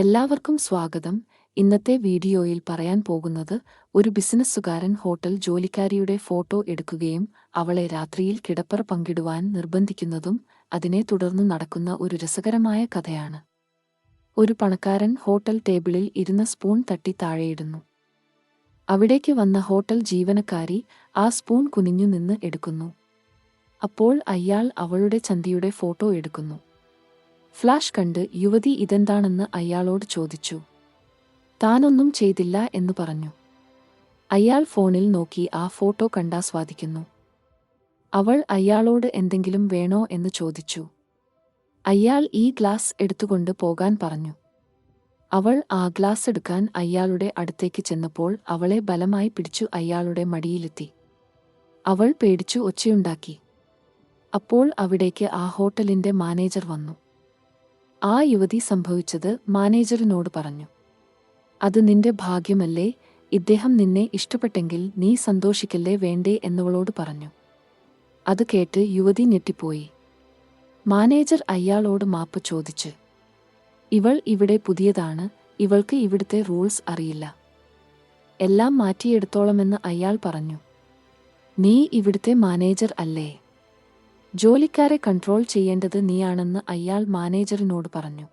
എല്ലാവർക്കും സ്വാഗതം. ഇന്നത്തെ വീഡിയോയിൽ പറയാൻ പോകുന്നത് ഒരു ബിസിനസ്സുകാരൻ ഹോട്ടൽ ജോലിക്കാരിയുടെ ഫോട്ടോ എടുക്കുകയും അവളെ രാത്രിയിൽ കിടപ്പറ പങ്കിടുവാൻ നിർബന്ധിക്കുന്നതും അതിനെ തുടർന്ന് നടക്കുന്ന ഒരു രസകരമായ കഥയാണ്. ഒരു പണക്കാരൻ ഹോട്ടൽ ടേബിളിൽ ഇരുന്ന സ്പൂൺ തട്ടി താഴെയിടുന്നു. അവിടേക്ക് വന്ന ഹോട്ടൽ ജീവനക്കാരി ആ സ്പൂൺ കുനിഞ്ഞു നിന്ന് എടുക്കുന്നു. അപ്പോൾ അയാൾ അവളുടെ ചന്തിയുടെ ഫോട്ടോ എടുക്കുന്നു. ഫ്ലാഷ് കണ്ട് യുവതി ഇതെന്താണെന്ന് അയാളോട് ചോദിച്ചു. താനൊന്നും ചെയ്തില്ല എന്ന് പറഞ്ഞു. അയാൾ ഫോണിൽ നോക്കി ആ ഫോട്ടോ കണ്ടാസ്വാദിക്കുന്നു അവൾ അയാളോട് എന്തെങ്കിലും വേണോ എന്ന് ചോദിച്ചു. അയാൾ ഈ ഗ്ലാസ് എടുത്തുകൊണ്ട് പോകാൻ പറഞ്ഞു. അവൾ ആ ഗ്ലാസ് എടുക്കാൻ അയാളുടെ അടുത്തേക്ക് ചെന്നപ്പോൾ അവളെ ബലമായി പിടിച്ചു അയാളുടെ മടിയിലെത്തി. അവൾ പേടിച്ചു ഒച്ചയുണ്ടാക്കി. അപ്പോൾ അവിടേക്ക് ആ ഹോട്ടലിന്റെ മാനേജർ വന്നു. ആ യുവതി സംഭവിച്ചത് മാനേജറിനോട് പറഞ്ഞു. അത് നിന്റെ ഭാഗ്യമല്ലേ ഇദ്ദേഹം നിന്നെ ഇഷ്ടപ്പെട്ടെങ്കിൽ നീ സന്തോഷിക്കല്ലേ വേണ്ടേ എന്നവളോട് പറഞ്ഞു. അത് കേട്ട് യുവതി ഞെട്ടിപ്പോയി. മാനേജർ അയാളോട് മാപ്പ് ചോദിച്ച്. ഇവൾ ഇവിടെ പുതിയതാണ് ഇവൾക്ക് ഇവിടുത്തെ റൂൾസ് അറിയില്ല. എല്ലാം മാറ്റിയെടുത്തോളമെന്ന് അയാൾ പറഞ്ഞു. നീ ഇവിടുത്തെ മാനേജർ അല്ലേ? ജോലിക്കാരെ കൺട്രോൾ ചെയ്യേണ്ടത് നീയാണെന്ന് അയാൾ മാനേജറിനോട് പറഞ്ഞു.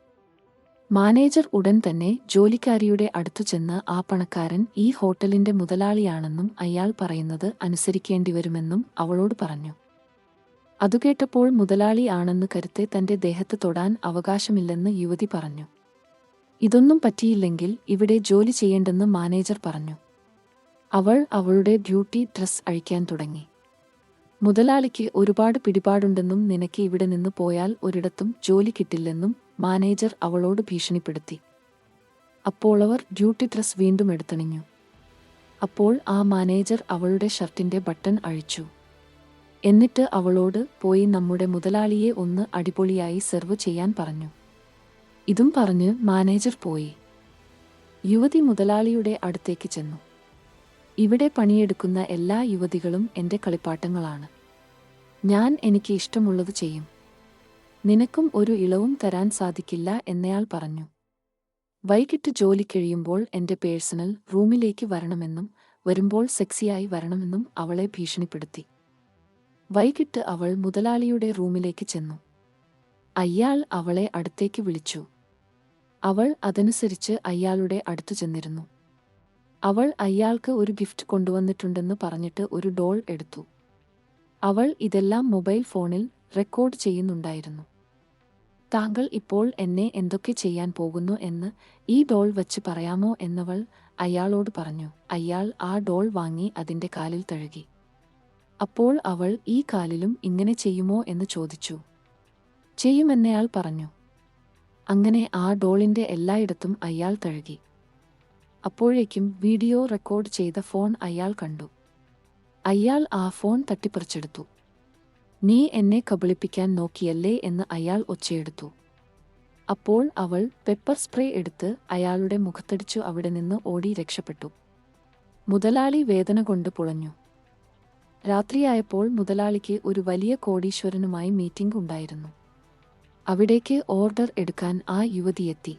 മാനേജർ ഉടൻ തന്നെ ജോലിക്കാരിയുടെ അടുത്തു ചെന്ന് ആ പണക്കാരൻ ഈ ഹോട്ടലിന്റെ മുതലാളിയാണെന്നും അയാൾ പറയുന്നത് അനുസരിക്കേണ്ടിവരുമെന്നും അവളോട് പറഞ്ഞു. അതുകേട്ടപ്പോൾ മുതലാളി ആണെന്ന് കരുത്തെ തന്റെ ദേഹത്ത് തൊടാൻ അവകാശമില്ലെന്ന് യുവതി പറഞ്ഞു. ഇതൊന്നും പറ്റിയില്ലെങ്കിൽ ഇവിടെ ജോലി ചെയ്യേണ്ടെന്ന് മാനേജർ പറഞ്ഞു. അവൾ അവളുടെ ഡ്യൂട്ടി ഡ്രസ് അഴിക്കാൻ തുടങ്ങി. മുതലാളിക്ക് ഒരുപാട് പിടിപാടുണ്ടെന്നും നിനക്ക് ഇവിടെ നിന്ന് പോയാൽ ഒരിടത്തും ജോലി കിട്ടില്ലെന്നും മാനേജർ അവളോട് ഭീഷണിപ്പെടുത്തി. അപ്പോൾ അവർ ഡ്യൂട്ടി ഡ്രസ് വീണ്ടും എടുത്തണിഞ്ഞു. അപ്പോൾ ആ മാനേജർ അവളുടെ ഷർട്ടിന്റെ ബട്ടൺ അഴിച്ചു. എന്നിട്ട് അവളോട് പോയി നമ്മുടെ മുതലാളിയെ ഒന്ന് അടിപൊളിയായി സെർവ് ചെയ്യാൻ പറഞ്ഞു. ഇതും പറഞ്ഞ് മാനേജർ പോയി. യുവതി മുതലാളിയുടെ അടുത്തേക്ക് ചെന്നു. ഇവിടെ പണിയെടുക്കുന്ന എല്ലാ യുവതികളും എന്റെ കളിപ്പാട്ടങ്ങളാണ്. ഞാൻ എനിക്ക് ഇഷ്ടമുള്ളത് ചെയ്യും. നിനക്കും ഒരു ഇളവും തരാൻ സാധിക്കില്ല എന്നയാൾ പറഞ്ഞു. വൈകിട്ട് ജോലി കഴിയുമ്പോൾ എന്റെ പേഴ്സണൽ റൂമിലേക്ക് വരണമെന്നും വരുമ്പോൾ സെക്സിയായി വരണമെന്നും അവളെ ഭീഷണിപ്പെടുത്തി. വൈകിട്ട് അവൾ മുതലാളിയുടെ റൂമിലേക്ക് ചെന്നു. അയാൾ അവളെ അടുത്തേക്ക് വിളിച്ചു. അവൾ അതനുസരിച്ച് അയാളുടെ അടുത്തു ചെന്നിരുന്നു. അവൾ അയാൾക്ക് ഒരു ഗിഫ്റ്റ് കൊണ്ടുവന്നിട്ടുണ്ടെന്ന് പറഞ്ഞിട്ട് ഒരു ഡോൾ എടുത്തു. അവൾ ഇതെല്ലാം മൊബൈൽ ഫോണിൽ റെക്കോർഡ് ചെയ്യുന്നുണ്ടായിരുന്നു. താങ്കൾ ഇപ്പോൾ എന്നെ എന്തൊക്കെ ചെയ്യാൻ പോകുന്നു എന്ന് ഈ ഡോൾ വച്ച് പറയാമോ എന്നവൾ അയാളോട് പറഞ്ഞു. അയാൾ ആ ഡോൾ വാങ്ങി അതിന്റെ കാലിൽ തഴുകി. അപ്പോൾ അവൾ ഈ കാലിലും ഇങ്ങനെ ചെയ്യുമോ എന്ന് ചോദിച്ചു. ചെയ്യുമെന്നയാൾ പറഞ്ഞു. അങ്ങനെ ആ ഡോളിന്റെ എല്ലായിടത്തും അയാൾ തഴുകി. അപ്പോഴേക്കും വീഡിയോ റെക്കോർഡ് ചെയ്ത ഫോൺ അയാൾ കണ്ടു. അയാൾ ആ ഫോൺ തട്ടിപ്പറിച്ചെടുത്തു. നീ എന്നെ കബളിപ്പിക്കാൻ നോക്കിയല്ലേ? എന്ന് അയാൾ ഒച്ചയെടുത്തു. അപ്പോൾ അവൾ പെപ്പർ സ്പ്രേ എടുത്ത് അയാളുടെ മുഖത്തടിച്ചു അവിടെ നിന്ന് ഓടി രക്ഷപ്പെട്ടു. മുതലാളി വേദന കൊണ്ട് പുളഞ്ഞു. രാത്രിയായപ്പോൾ മുതലാളിക്ക് ഒരു വലിയ കോടീശ്വരനുമായി മീറ്റിംഗ് ഉണ്ടായിരുന്നു. അവിടേക്ക് ഓർഡർ എടുക്കാൻ ആ യുവതിയെത്തി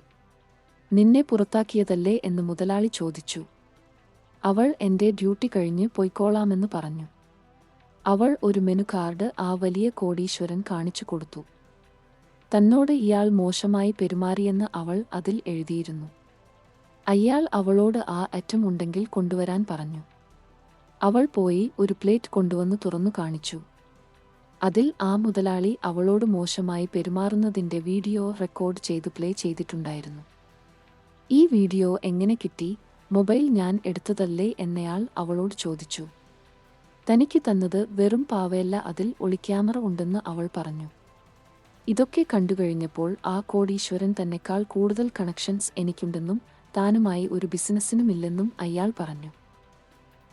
നിന്നെ പുറത്താക്കിയതല്ലേ? എന്ന് മുതലാളി ചോദിച്ചു. അവൾ എന്റെ ഡ്യൂട്ടി കഴിഞ്ഞ് പൊയ്ക്കോളാമെന്ന് പറഞ്ഞു. അവൾ ഒരു മെനു കാർഡ് ആ വലിയ കോടീശ്വരൻ കാണിച്ചു കൊടുത്തു. തന്നോട് ഇയാൾ മോശമായി പെരുമാറിയെന്ന് അവൾ അതിൽ എഴുതിയിരുന്നു. അയാൾ അവളോട് ആ അറ്റം ഉണ്ടെങ്കിൽ കൊണ്ടുവരാൻ പറഞ്ഞു. അവൾ പോയി ഒരു പ്ലേറ്റ് കൊണ്ടുവന്ന് തുറന്നു കാണിച്ചു. അതിൽ ആ മുതലാളി അവളോട് മോശമായി പെരുമാറുന്നതിന്റെ വീഡിയോ റെക്കോർഡ് ചെയ്ത് പ്ലേ ചെയ്തിട്ടുണ്ടായിരുന്നു. ഈ വീഡിയോ എങ്ങനെ കിട്ടി? മൊബൈൽ ഞാൻ എടുത്തതല്ലേ എന്നയാൾ അവളോട് ചോദിച്ചു. തനിക്ക് തന്നത് വെറും പാവയല്ല അതിൽ ഒളിക്യാമറ ഉണ്ടെന്ന് അവൾ പറഞ്ഞു. ഇതൊക്കെ കണ്ടുകഴിഞ്ഞപ്പോൾ ആ കോടീശ്വരൻ തന്നെക്കാൾ കൂടുതൽ കണക്ഷൻസ് എനിക്കുണ്ടെന്നും താനുമായി ഒരു ബിസിനസ്സിനുമില്ലെന്നും അയാൾ പറഞ്ഞു.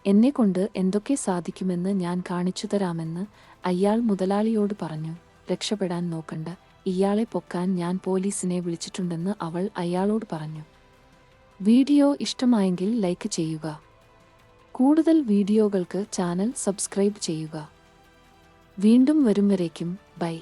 എന്നെക്കൊണ്ട് എന്തൊക്കെ സാധിക്കുമെന്ന് ഞാൻ കാണിച്ചു തരാമെന്ന് അയാൾ മുതലാളിയോട് പറഞ്ഞു. രക്ഷപ്പെടാൻ നോക്കണ്ട ഇയാളെ പൊക്കാൻ ഞാൻ പോലീസിനെ വിളിച്ചിട്ടുണ്ടെന്ന് അവൾ അയാളോട് പറഞ്ഞു. വീഡിയോ ഇഷ്ടമായെങ്കിൽ ലൈക്ക് ചെയ്യുക. കൂടുതൽ വീഡിയോകൾക്ക് ചാനൽ സബ്സ്ക്രൈബ് ചെയ്യുക. വീണ്ടും വരും വരേക്കും ബൈ.